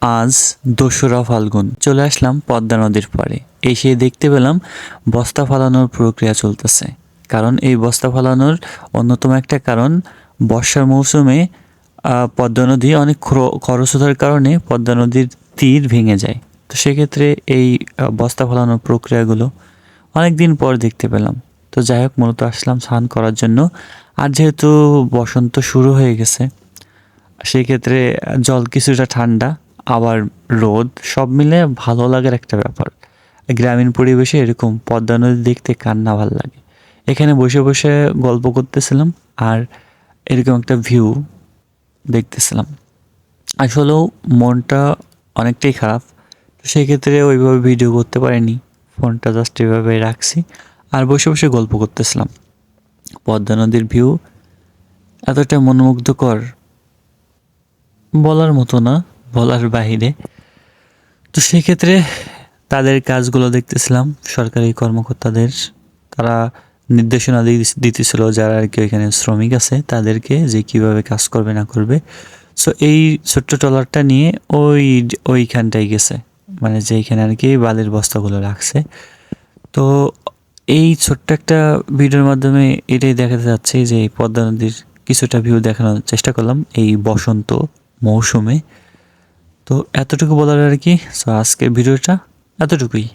আজ দোসরা ফাল্গুন। চলে আসলাম পদ্মা নদীর পাড়ে। এসে দেখতে পেলাম বস্তা ফালানোর প্রক্রিয়া চলতেছে। কারণ এই বস্তা ফালানোর অন্যতম একটা কারণ, বর্ষার মৌসুমে পদ্মা নদী অনেক খর- খরস্রোতার কারণে পদ্মা নদীর তীর ভেঙে যায়। তো সেক্ষেত্রে এই বস্তা ফালানোর প্রক্রিয়াগুলো অনেক দিন পর দেখতে পেলাম। তো যাই হোক, মূলত আসলাম স্নান করার জন্য। আর যেহেতু বসন্ত শুরু হয়ে গেছে সেই ক্ষেত্রে জল কিছুটা ঠান্ডা। আবার রোদ, সব মিলে ভালো লাগার একটা ব্যাপার। গ্রামীণ পরিবেশে এরকম পদ্মা নদী দেখতে কান্না ভালো লাগে। এখানে বসে বসে গল্প করতেছিলাম আর এরকম একটা ভিউ দেখতেছিলাম। আসলেও মনটা অনেকটাই খারাপ, তো সেক্ষেত্রে ওইভাবে ভিডিও করতে পারিনি। ফোনটা জাস্ট এভাবে রাখছি আর বসে বসে গল্প করতেছিলাম। পদ্মা নদীর ভিউ এতটা মনোমুগ্ধকর বলার মতো না। বলার বাহিরে। তো সেক্ষেত্রে তাদের কাজগুলো দেখতেছিলাম, সরকারি কর্মকর্তাদের। তারা নির্দেশনা দিতেছিল যারা আর কি ওইখানে শ্রমিক আছে, তাদেরকে যে কীভাবে কাজ করবে, না করবে। সো এই ছোট্ট ট্রলারটা নিয়ে ওই ওইখানটায় গেছে। মানে যেইখানে আর কি বালির বস্তাগুলো রাখছে। তো এই ছোট্ট একটা ভিডিওর মাধ্যমে এটাই দেখাতে যাচ্ছে যে পদ্মা নদীর কিছুটা ভিউ দেখানোর চেষ্টা করলাম এই বসন্ত মৌসুমে। তো এতটুকু বলার আর কি। সো আজকের ভিডিওটা এতটুকুই।